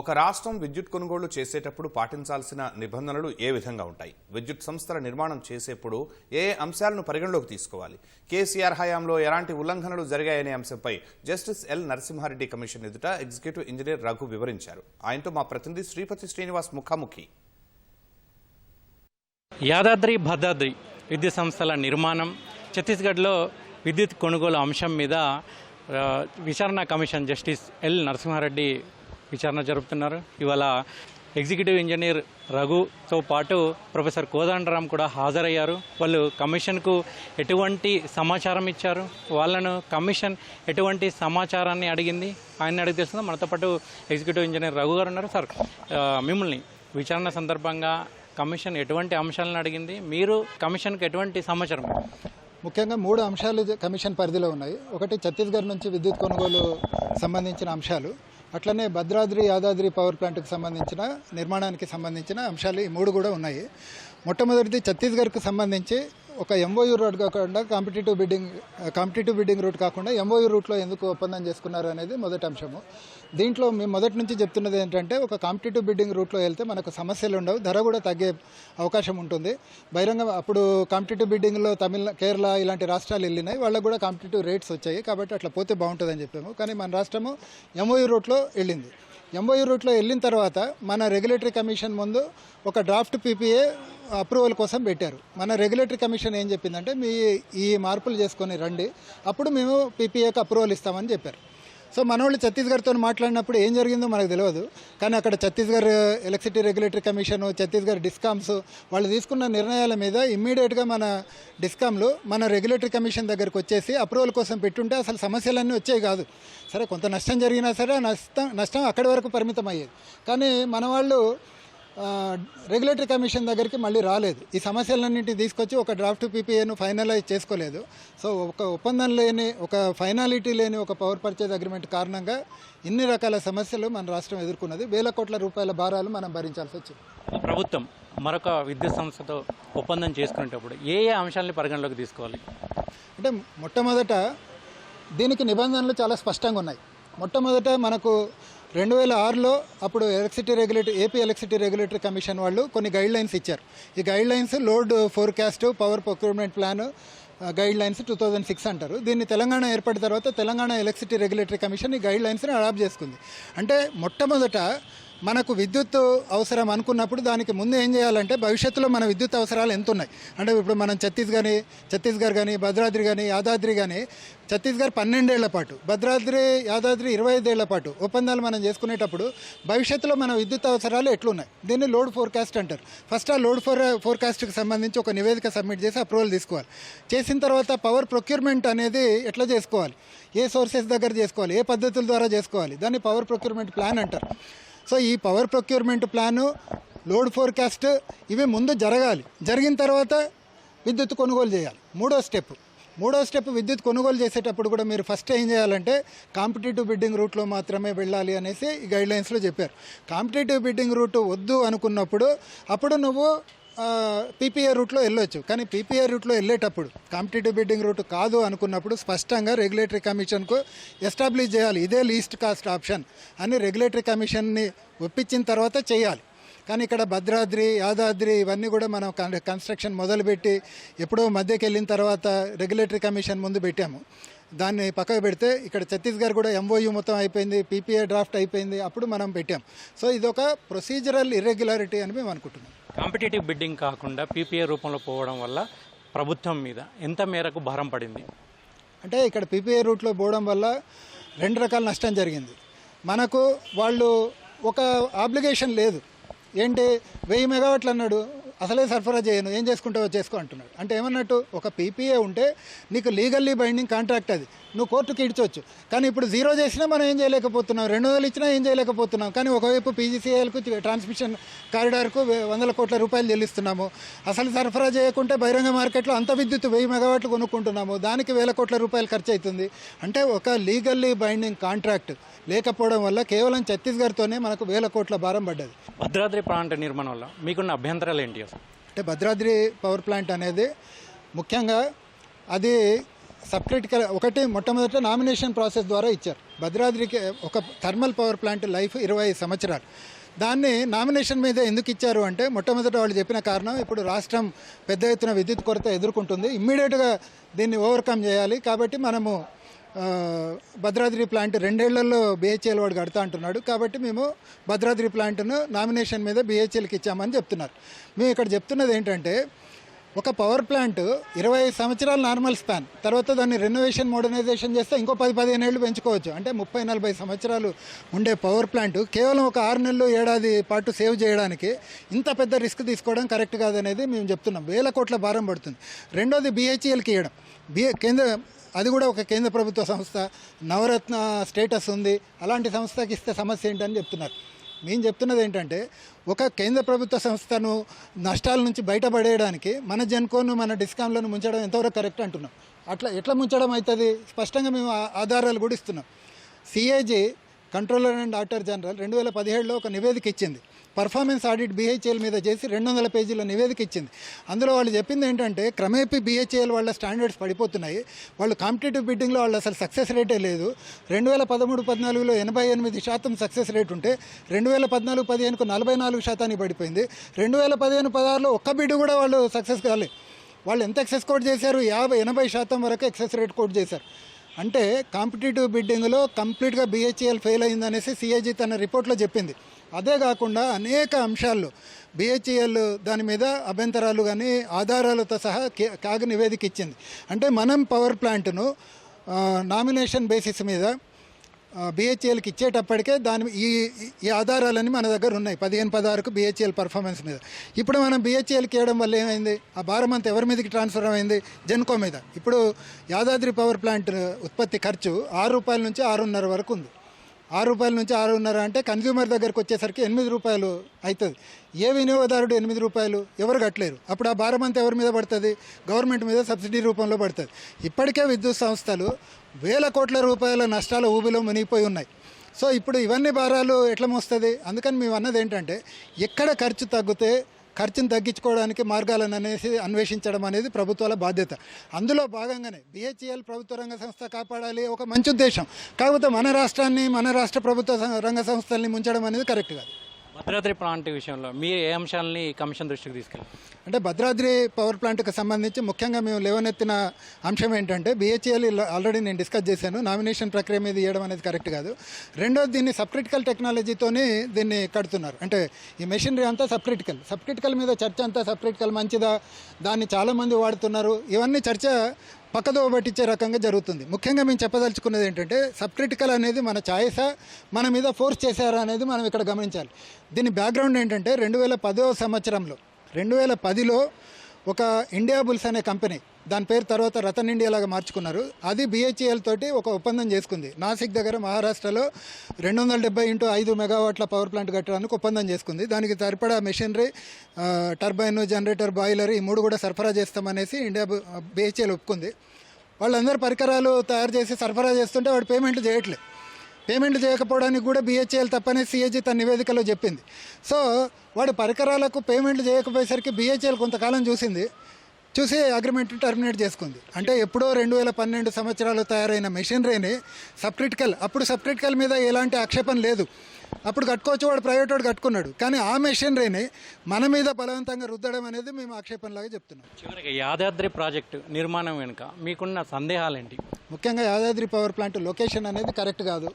ఒక రాష్ట్రం విద్యుత్ కొనుగోలు చేసేటప్పుడు పాటించాల్సిన నిబంధనలు ఏ విధంగా ఉంటాయి? విద్యుత్ సంస్థల నిర్మాణం చేసేప్పుడు ఏ అంశాలను పరిగణలోకి తీసుకోవాలి? కేసీఆర్ హయాంలో ఎలాంటి ఉల్లంఘనలు జరిగాయనే అంశంపై జస్టిస్ ఎల్ నరసింహారెడ్డి కమిషన్ ఎదుట ఎగ్జిక్యూటివ్ ఇంజనీర్ రఘు వివరించారు. ఆయనతో మా ప్రతినిధి శ్రీపతి శ్రీనివాస్ ముఖాముఖి. యాదాద్రి భద్రాద్రి విద్యుత్ సంస్థల నిర్మాణం ఛత్తీస్గఢ్లో విద్యుత్ కొనుగోలు అంశం మీద విచారణ కమిషన్ జస్టిస్ ఎల్ నరసింహారెడ్డి విచారణ జరుపుతున్నారు. ఇవాళ ఎగ్జిక్యూటివ్ ఇంజనీర్ రఘుతో పాటు ప్రొఫెసర్ కోదండరామ్ కూడా హాజరయ్యారు. వాళ్ళు కమిషన్కు ఎటువంటి సమాచారం ఇచ్చారు? వాళ్ళను కమిషన్ ఎటువంటి సమాచారాన్ని అడిగింది? ఆయన అడిగి తెలుస్తుందో మనతో పాటు ఎగ్జిక్యూటివ్ ఇంజనీర్ రఘు గారు ఉన్నారు. సార్ మిమ్మల్ని విచారణ సందర్భంగా కమిషన్ ఎటువంటి అంశాలను అడిగింది? మీరు కమిషన్కి ఎటువంటి సమాచారం? ముఖ్యంగా మూడు అంశాలు కమిషన్ పరిధిలో ఉన్నాయి. ఒకటి ఛత్తీస్గఢ్ నుంచి విద్యుత్ కొనుగోలు సంబంధించిన అంశాలు. అట్లనే భద్రాద్రి యాదాద్రి పవర్ ప్లాంట్కి సంబంధించిన నిర్మాణానికి సంబంధించిన అంశాలు ఈ మూడు కూడా ఉన్నాయి. మొట్టమొదటిది ఛత్తీస్గఢ్కు సంబంధించి ఒక ఎంఓయూ రోడ్ కాకుండా competitive bidding competitive bidding route కాకుండా ఎంఓయూ రూట్లో ఎందుకు ఒప్పందం చేసుకున్నారు అనేది మొదటి అంశము. దీంట్లో మేము మొదటి నుంచి చెప్తున్నది ఏంటంటే ఒక కాంపిటేటివ్ బిడ్డింగ్ రూట్లో వెళ్తే మనకు సమస్యలు ఉండవు ధర కూడా తగ్గే అవకాశం ఉంటుంది. బహిరంగ అప్పుడు కాంపిటేటివ్ బిడ్డింగ్లో తమిళ కేరళ ఇలాంటి రాష్ట్రాలు వెళ్ళినాయి వాళ్ళకు కూడా కాంపిటేటివ్ రేట్స్ వచ్చాయి కాబట్టి అట్లా పోతే బాగుంటుందని చెప్పాము. కానీ మన రాష్ట్రము ఎంఓయూ రూట్లో వెళ్ళింది. ఎంఓయూ రూట్లో వెళ్ళిన తర్వాత మన రెగ్యులేటరీ కమిషన్ ముందు ఒక డ్రాఫ్ట్ పీపీఏ అప్రూవల్ కోసం పెట్టారు. మన రెగ్యులేటరీ కమిషన్ ఏం చెప్పిందంటే మీ ఈ మార్పులు చేసుకొని రండి. అప్పుడు మేము పీపీఏకి అప్రూవల్ ఇస్తామని చెప్పారు. సో మనోళ్ళు ఛత్తీస్గఢ్తో మాట్లాడినప్పుడు ఏం జరిగిందో మనకు తెలియదు కానీ అక్కడ Chhattisgarh electricity regulatory commission Chhattisgarh discoms వాళ్ళు తీసుకున్న నిర్ణయాల మీద ఇమ్మీడియట్గా మన డిస్కామ్లు మన రెగ్యులేటరీ కమిషన్ దగ్గరికి వచ్చేసి అప్రూవల్ కోసం పెట్టుంటే అసలు సమస్యలన్నీ వచ్చేవి కాదు. సరే కొంత నష్టం జరిగినా సరే నష్టం నష్టం అక్కడి వరకు పరిమితం అయ్యేది కానీ మన వాళ్ళు రెగ్యులేటరీ కమిషన్ దగ్గరికి మళ్ళీ రాలేదు. ఈ సమస్యలన్నింటినీ తీసుకొచ్చి ఒక డ్రాఫ్ట్ పీపీఏను ఫైనలైజ్ చేసుకోలేదు. సో ఒక ఒప్పందం లేని ఒక ఫైనాలిటీ లేని ఒక పవర్ పర్చేజ్ అగ్రిమెంట్ కారణంగా ఇన్ని రకాల సమస్యలు మన రాష్ట్రం ఎదుర్కొన్నది. వేల కోట్ల రూపాయల భారాలు మనం భరించాల్సి వచ్చింది. ప్రభుత్వం మరొక విద్యుత్ సంస్థతో ఒప్పందం చేసుకునేటప్పుడు ఏ ఏ అంశాలని పరిగణలోకి తీసుకోవాలి? అంటే మొట్టమొదట దీనికి నిబంధనలు చాలా స్పష్టంగా ఉన్నాయి. మొట్టమొదట మనకు రెండు వేల ఆరులో అప్పుడు electricity regulator AP electricity regulatory commission వాళ్ళు కొన్ని గైడ్ లైన్స్ ఇచ్చారు. ఈ guidelines load forecast power procurement plan guidelines two thousand six అంటారు. దీన్ని తెలంగాణ ఏర్పడిన తర్వాత తెలంగాణ ఎలక్ట్రిసిటీ రెగ్యులేటరీ కమిషన్ ఈ గైడ్ లైన్స్ని అడాప్ట్ చేసుకుంది. అంటే మొట్టమొదట మనకు విద్యుత్ అవసరం అనుకున్నప్పుడు దానికి ముందు ఏం చేయాలంటే భవిష్యత్తులో మన విద్యుత్ అవసరాలు ఎంత ఉన్నాయి అంటే ఇప్పుడు మనం ఛత్తీస్గఢ్ ఛత్తీస్గఢ్ కానీ భద్రాద్రి కానీ యాదాద్రి కానీ ఛత్తీస్గఢ్ పన్నెండేళ్ళ పాటు భద్రాద్రి యాదాద్రి ఇరవై ఐదేళ్ళ పాటు ఒప్పందాలు మనం చేసుకునేటప్పుడు భవిష్యత్తులో మన విద్యుత్ అవసరాలు ఎట్లున్నాయి? దీన్ని లోడ్ ఫోర్కాస్ట్ అంటారు. ఫస్ట్ ఆ లోడ్ ఫోర్ ఫోర్కాస్ట్కి సంబంధించి ఒక నివేదిక సబ్మిట్ చేసి అప్రూవల్ తీసుకోవాలి. చేసిన తర్వాత పవర్ ప్రొక్యూర్మెంట్ అనేది ఎట్లా చేసుకోవాలి? ఏ సోర్సెస్ దగ్గర చేసుకోవాలి? ఏ పద్ధతుల ద్వారా చేసుకోవాలి? దాన్ని పవర్ ప్రొక్యూర్మెంట్ ప్లాన్ అంటారు. సో ఈ power procurement plan load forecast ఇవి ముందు జరగాలి. జరిగిన తర్వాత విద్యుత్ కొనుగోలు చేయాలి. మూడో స్టెప్. మూడో స్టెప్ విద్యుత్ కొనుగోలు చేసేటప్పుడు కూడా మీరు ఫస్ట్ ఏం చేయాలంటే కాంపిటేటివ్ బిడ్డింగ్ రూట్లో మాత్రమే వెళ్ళాలి అనేసి ఈ గైడ్లైన్స్లో చెప్పారు. కాంపిటేటివ్ బిడ్డింగ్ రూట్ వద్దు అనుకున్నప్పుడు అప్పుడు నువ్వు పీపీఏ రూట్లో వెళ్ళొచ్చు. కానీ పీపీఏ రూట్లో వెళ్ళేటప్పుడు కాంపిటేటివ్ బిడ్డింగ్ రూట్ కాదు అనుకున్నప్పుడు స్పష్టంగా రెగ్యులేటరీ కమిషన్కు ఎస్టాబ్లిష్ చేయాలి. ఇదే లీస్ట్ కాస్ట్ ఆప్షన్ అని రెగ్యులేటరీ కమిషన్ని ఒప్పించిన తర్వాత చేయాలి. కానీ ఇక్కడ భద్రాద్రి యాదాద్రి ఇవన్నీ కూడా మనం కన్- కన్స్ట్రక్షన్ మొదలుపెట్టి ఎప్పుడో మధ్యకి వెళ్ళిన తర్వాత రెగ్యులేటరీ కమిషన్ ముందు పెట్టాము. దాన్ని పక్కకు పెడితే ఇక్కడ ఛత్తీస్గఢ్ కూడా ఎంఓయూ మొత్తం అయిపోయింది పీపీఏ డ్రాఫ్ట్ అయిపోయింది అప్పుడు మనం పెట్టాం. సో ఇదొక ప్రొసీజరల్ ఇర్రెగ్యులారిటీ అని మేము అనుకుంటున్నాం. కాంపిటేటివ్ బిడ్డింగ్ కాకుండా పీపీఏ రూపంలో పోవడం వల్ల ప్రభుత్వం మీద ఎంత మేరకు భారం పడింది? అంటే ఇక్కడ పీపీఏ రూట్లో పోవడం వల్ల రెండు రకాల నష్టం జరిగింది. మనకు వాళ్ళు ఒక ఆబ్లిగేషన్ లేదు. ఏంటి? వెయ్యి మెగావాట్లు అన్నాడు. అసలే సరఫరా చేయను ఏం చేసుకుంటావో చేసుకో అంటున్నాడు. అంటే ఏమన్నట్టు ఒక పీపీఏ ఉంటే నీకు లీగల్లీ బైండింగ్ కాంట్రాక్ట్ అది. నువ్వు కోర్టుకి ఇడ్చొచ్చు. కానీ ఇప్పుడు జీరో చేసినా మనం ఏం చేయలేకపోతున్నాం. రెండు వందలు ఇచ్చినా ఏం చేయలేకపోతున్నాం. కానీ ఒకవైపు పీజీసీఎల్కు ట్రాన్స్మిషన్ కారిడార్కు వే- వందల కోట్ల రూపాయలు చెల్లిస్తున్నాము. అసలు సరఫరా చేయకుంటే బహిరంగ మార్కెట్లో అంత విద్యుత్ వెయ్యి మెగావాట్లు కొనుక్కుంటున్నాము. దానికి వేల కోట్ల రూపాయలు ఖర్చు అవుతుంది అంటే ఒక లీగల్లీ బైండింగ్ కాంట్రాక్ట్ లేకపోవడం వల్ల కేవలం ఛత్తీస్గఢ్తోనే మనకు వేల కోట్ల భారం పడ్డది. భద్రాద్రి ప్రాంత నిర్మాణం వల్ల మీకున్న అభ్యంతరాలు ఏంటి అంటే భద్రాద్రి పవర్ ప్లాంట్ అనేది ముఖ్యంగా అది సబ్ క్రిటికల్ ఒకటి మొట్టమొదట నామినేషన్ ప్రాసెస్ ద్వారా ఇచ్చారు. భద్రాద్రికి ఒక థర్మల్ పవర్ ప్లాంట్ లైఫ్ ఇరవై ఐదు సంవత్సరాలు. దాన్ని నామినేషన్ మీద ఎందుకు ఇచ్చారు అంటే మొట్టమొదట వాళ్ళు చెప్పిన కారణం ఇప్పుడు రాష్ట్రం పెద్ద ఎత్తున విద్యుత్ కొరత ఎదుర్కొంటుంది. ఇమ్మీడియట్గా దీన్ని ఓవర్కమ్ చేయాలి. కాబట్టి మనము భద్రాద్రి ప్లాంట్ రెండేళ్ళలో బిహెచ్ఎల్ వాడు కడతా అంటున్నాడు. కాబట్టి మేము భద్రాద్రి ప్లాంట్ను నామినేషన్ మీద బిహెచ్ఎల్కి ఇచ్చామని చెప్తున్నారు. మేము ఇక్కడ చెప్తున్నది ఏంటంటే ఒక పవర్ ప్లాంట్ ఇరవై సంవత్సరాలు నార్మల్ స్పాన్. తర్వాత దాన్ని రెనోవేషన్ మోడర్నైజేషన్ చేస్తే ఇంకో పది పదిహేను ఏళ్ళు పెంచుకోవచ్చు. అంటే ముప్పై నలభై సంవత్సరాలు ఉండే పవర్ ప్లాంట్ కేవలం ఒక ఆరు నెలలు ఏడాది పాటు సేవ్ చేయడానికి ఇంత పెద్ద రిస్క్ తీసుకోవడం కరెక్ట్ కాదనేది మేము చెప్తున్నాం. వేల కోట్ల భారం పడుతుంది. రెండోది బీహెచ్ఎల్కి ఇవ్వడం బిహె కేంద్ర అది కూడా ఒక కేంద్ర ప్రభుత్వ సంస్థ. నవరత్న స్టేటస్ ఉంది. అలాంటి సంస్థకి ఇస్తే సమస్య ఏంటని చెప్తున్నారు. మేము చెప్తున్నది ఏంటంటే ఒక కేంద్ర ప్రభుత్వ సంస్థను నష్టాల నుంచి బయటపడేయడానికి మన జెన్కోను మన డిస్కామ్లను ముంచడం ఎంతవరకు కరెక్ట్ అంటున్నాం? అట్లా ఎట్లా ముంచడం అవుతుంది? స్పష్టంగా మేము ఆ- ఆధారాలు కూడా ఇస్తున్నాం. CAG controller and auditor general రెండు వేల పదిహేడులో ఒక నివేదిక ఇచ్చింది. పర్ఫార్మెన్స్ ఆడిట్ బీహెచ్ఎల్ మీద చేసి రెండు వందల పేజీల నివేదిక ఇచ్చింది. అందులో వాళ్ళు చెప్పింది ఏంటంటే క్రమేపీ బీహెచ్ఎల్ వాళ్ళ స్టాండర్డ్స్ పడిపోతున్నాయి. వాళ్ళు కాంపిటేటివ్ బిడ్డింగ్లో వాళ్ళు అసలు సక్సెస్ రేటే లేదు. రెండు వేల పదమూడు పద్నాలుగులో ఎనభై ఎనిమిది శాతం సక్సెస్ రేట్ ఉంటే రెండు వేల పద్నాలుగు పదిహేనుకు నలభై నాలుగు శాతానికి పడిపోయింది. రెండు వేల పదిహేను పదహారులో ఒక్క బిడ్డు కూడా వాళ్ళు సక్సెస్ కాలేదు వాళ్ళు ఎంత ఎక్సెస్ కోట్ చేశారు? యాభై ఎనభై శాతం వరకు ఎక్సెస్ రేట్ కోడ్ చేశారు. అంటే కాంపిటేటివ్ బిడ్డింగ్లో కంప్లీట్గా బిహెచ్ఎల్ ఫెయిల్ అయిందనేసి సిఐజీ తన రిపోర్ట్లో చెప్పింది. అదే కాకుండా అనేక అంశాల్లో బిహెచ్ఎల్ దాని మీద అభ్యంతరాలు కానీ ఆధారాలతో సహా కే- నివేదిక ఇచ్చింది. అంటే మనం పవర్ ప్లాంట్ను నామినేషన్ బేసిస్ మీద బిహెచ్ఎల్కి ఇచ్చేటప్పటికే దాని ఈ ఈ ఆధారాలన్నీ మన దగ్గర ఉన్నాయి. పదిహేను పదహారుకు బిహెచ్ఎల్ పర్ఫార్మెన్స్ మీద. ఇప్పుడు మనం బిహెచ్ఎల్కి ఇవ్వడం వల్ల ఏమైంది? ఆ భారం అంతా ఎవరి మీదకి ట్రాన్స్ఫర్ అయింది? జెన్కో మీద. ఇప్పుడు యాదాద్రి పవర్ ప్లాంట్ ఉత్పత్తి ఖర్చు ఆరు రూపాయల నుంచి ఆరున్నర వరకు ఉంది. ఆరు రూపాయల నుంచి ఆరున్నర అంటే కన్జ్యూమర్ దగ్గరకు వచ్చేసరికి ఎనిమిది రూపాయలు అవుతుంది ఏ వినియోగదారుడు ఎనిమిది రూపాయలు ఎవరు కట్టలేరు. అప్పుడు ఆ భారం అంతా ఎవరి మీద పడుతుంది? గవర్నమెంట్ మీద సబ్సిడీ రూపంలో పడుతుంది. ఇప్పటికే విద్యుత్ సంస్థలు వేల కోట్ల రూపాయల నష్టాల ఊబిలో మునిగిపోయి ఉన్నాయి. సో ఇప్పుడు ఇవన్నీ భారాలు ఎట్లా మోస్తుంది? అందుకని మేము అన్నది ఏంటంటే ఎక్కడ ఖర్చు తగ్గితే ఖర్చును తగ్గించుకోవడానికి మార్గాలను అనేసి అన్వేషించడం అనేది ప్రభుత్వాల బాధ్యత. అందులో భాగంగానే బిహెచ్ఎల్ ప్రభుత్వ రంగ సంస్థ కాపాడాలి ఒక మంచి ఉద్దేశం. కాకపోతే మన రాష్ట్రాన్ని మన రాష్ట్ర ప్రభుత్వ రంగ సంస్థల్ని ముంచడం అనేది కరెక్ట్ కాదు. భద్రాద్రి ప్లాంట్ విషయంలో మీరు ఏ అంశాలని కమిషన్ దృష్టికి తీసుకెళ్ళారు? అంటే భద్రాద్రి పవర్ ప్లాంట్కి సంబంధించి ముఖ్యంగా మేము లేవనెత్తిన అంశం ఏంటంటే బిహెచ్ఎల్ ఆల్రెడీ నేను డిస్కస్ చేశాను. నామినేషన్ ప్రక్రియ మీద ఇవ్వడం అనేది కరెక్ట్ కాదు. రెండోది దీన్ని సబ్ క్రిటికల్ టెక్నాలజీతోని దీన్ని కడుతున్నారు. అంటే ఈ మెషినరీ అంతా సబ్ క్రిటికల్ సబ్ క్రిటికల్ మీద చర్చ అంతా సబ్ క్రిటికల్ మంచిదా? దాన్ని చాలామంది వాడుతున్నారు. ఇవన్నీ చర్చ పక్కదో పట్టించే రకంగా జరుగుతుంది. ముఖ్యంగా మేము చెప్పదలుచుకున్నది ఏంటంటే సబ్ క్రిటికల్ అనేది మన ఛాయసా మన మీద ఫోర్స్ చేశారా అనేది మనం ఇక్కడ గమనించాలి. దీని బ్యాక్గ్రౌండ్ ఏంటంటే రెండు వేల పదో సంవత్సరంలో రెండు వేల పదిలో ఒక ఇండియా బుల్స్ అనే కంపెనీ దాని పేరు తర్వాత రతన్ ఇండియా లాగా మార్చుకున్నారు. అది బీహెచ్ఎల్ తోటి ఒక ఒప్పందం చేసుకుంది. నాసిక్ దగ్గర మహారాష్ట్రలో రెండు వందల డెబ్బై ఇంటూ ఐదు మెగావాట్ల పవర్ ప్లాంట్ కట్టడానికి ఒప్పందం చేసుకుంది. దానికి సరిపడా మెషినరీ టర్బైన్ జనరేటర్ బాయిలర్ ఈ మూడు కూడా సరఫరా చేస్తామనేసి ఇండియా బిహెచ్ఎల్ ఒప్పుకుంది. వాళ్ళందరూ పరికరాలు తయారు చేసి సరఫరా చేస్తుంటే వాడు పేమెంట్లు చేయట్లేదు పేమెంట్ చేయకపోవడానికి కూడా బిహెచ్ఎల్ తప్పనే సిఏజీ తన నివేదికలో చెప్పింది. సో వాడు పరికరాలకు పేమెంట్లు చేయకపోయేసరికి బిహెచ్ఎల్ కొంతకాలం చూసింది. చూసి అగ్రిమెంట్ టర్మినేట్ చేసుకుంది. అంటే ఎప్పుడో రెండు వేల పన్నెండు సంవత్సరాలు తయారైన మెషినరీని సబ్ క్రిటికల్ అప్పుడు సబ్ క్రిటికల్ మీద ఎలాంటి ఆక్షేపణ లేదు. అప్పుడు కట్టుకోవచ్చు వాడు ప్రైవేట్ వాడు కట్టుకున్నాడు. కానీ ఆ మెషినరీని మన మీద బలవంతంగా రుద్దడం అనేది మేము ఆక్షేపణలాగా చెప్తున్నాం. చివరికి యాదాద్రి ప్రాజెక్టు నిర్మాణం వెనుక మీకున్న సందేహాలేంటి? ముఖ్యంగా యాదాద్రి పవర్ ప్లాంట్ లొకేషన్ అనేది కరెక్ట్ కాదు.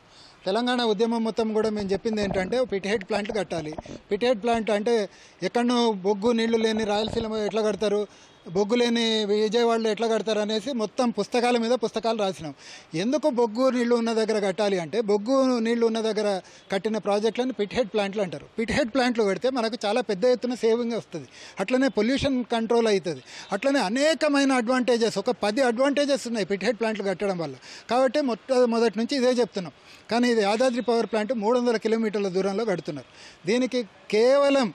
తెలంగాణ ఉద్యమం మొత్తం కూడా మేము చెప్పింది ఏంటంటే పిటిహెడ్ ప్లాంట్ కట్టాలి. పిటిహెడ్ ప్లాంట్ అంటే ఎక్కడనో బొగ్గు నీళ్ళు లేని రాయలసీమ ఎట్లా కడతారు? బొగ్గు లేని విజయవాడలో ఎట్లా కడతారు అనేసి మొత్తం పుస్తకాల మీద పుస్తకాలు రాసినాం. ఎందుకు బొగ్గు నీళ్ళు ఉన్న దగ్గర కట్టాలి అంటే బొగ్గు నీళ్ళు ఉన్న దగ్గర కట్టిన ప్రాజెక్టులను పిట్ హెడ్ ప్లాంట్లు అంటారు. పిట్ హెడ్ ప్లాంట్లు పెడితే మనకు చాలా పెద్ద ఎత్తున సేవింగ్ వస్తుంది. అట్లనే పొల్యూషన్ కంట్రోల్ అవుతుంది అట్లనే అనేకమైన అడ్వాంటేజెస్ ఒక పది అడ్వాంటేజెస్ ఉన్నాయి పిట్ హెడ్ ప్లాంట్లు కట్టడం వల్ల. కాబట్టి మొట్ట మొదటి నుంచి ఇదే చెప్తున్నాం. కానీ ఇది యాదాద్రి పవర్ ప్లాంట్ మూడు వందల కిలోమీటర్ల దూరంలో కడుతున్నారు. దీనికి కేవలం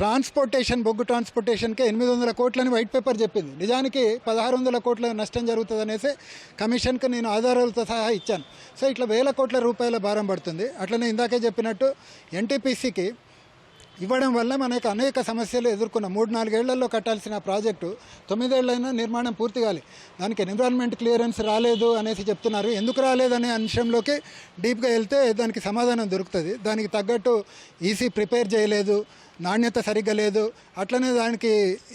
ట్రాన్స్పోర్టేషన్ బొగ్గు ట్రాన్స్పోర్టేషన్కే ఎనిమిది వందల కోట్లని వైట్ పేపర్ చెప్పింది. నిజానికి పదహారు వందల కోట్ల నష్టం జరుగుతుంది అనేసి కమిషన్కి నేను ఆధారాలతో సహా ఇచ్చాను. సో ఇట్లా వేల కోట్ల రూపాయల భారం పడుతుంది. అట్లనే ఇందాకే చెప్పినట్టు ఎన్టీపీసీకి ఇవ్వడం వల్ల మనకు అనేక సమస్యలు ఎదుర్కొన్న మూడు నాలుగేళ్ళలో కట్టాల్సిన ప్రాజెక్టు తొమ్మిదేళ్ళైనా నిర్మాణం పూర్తి కాలి దానికి ఎన్విరాన్మెంట్ క్లియరెన్స్ రాలేదు అనేసి చెప్తున్నారు. ఎందుకు రాలేదనే అంశంలోకి డీప్గా వెళ్తే దానికి సమాధానం దొరుకుతుంది. దానికి తగ్గట్టు ఈసీ ప్రిపేర్ చేయలేదు. నాణ్యత సరిగ్గా లేదు. అట్లనే దానికి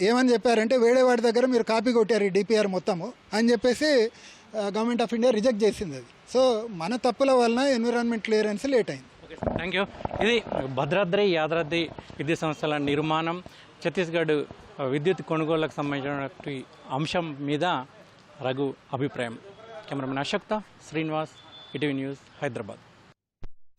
ఏమని చెప్పారంటే వేరే వాడి దగ్గర మీరు కాపీ కొట్టారు ఈ డిపిఆర్ మొత్తము అని చెప్పేసి గవర్నమెంట్ ఆఫ్ ఇండియా రిజెక్ట్ చేసింది అది. సో మన తప్పుల వలన ఎన్విరాన్మెంట్ క్లియరెన్స్ లేట్ అయింది. థ్యాంక్ యూ ఇది భద్రాద్రి యాదాద్రి విద్యుత్ సంస్థల నిర్మాణం ఛత్తీస్గఢ్ విద్యుత్ కొనుగోళ్ళకు సంబంధించిన అంశం మీద రఘు అభిప్రాయం. కెమెరామెన్ అశోక్త శ్రీనివాస్ ఇటీవీ న్యూస్ హైదరాబాద్.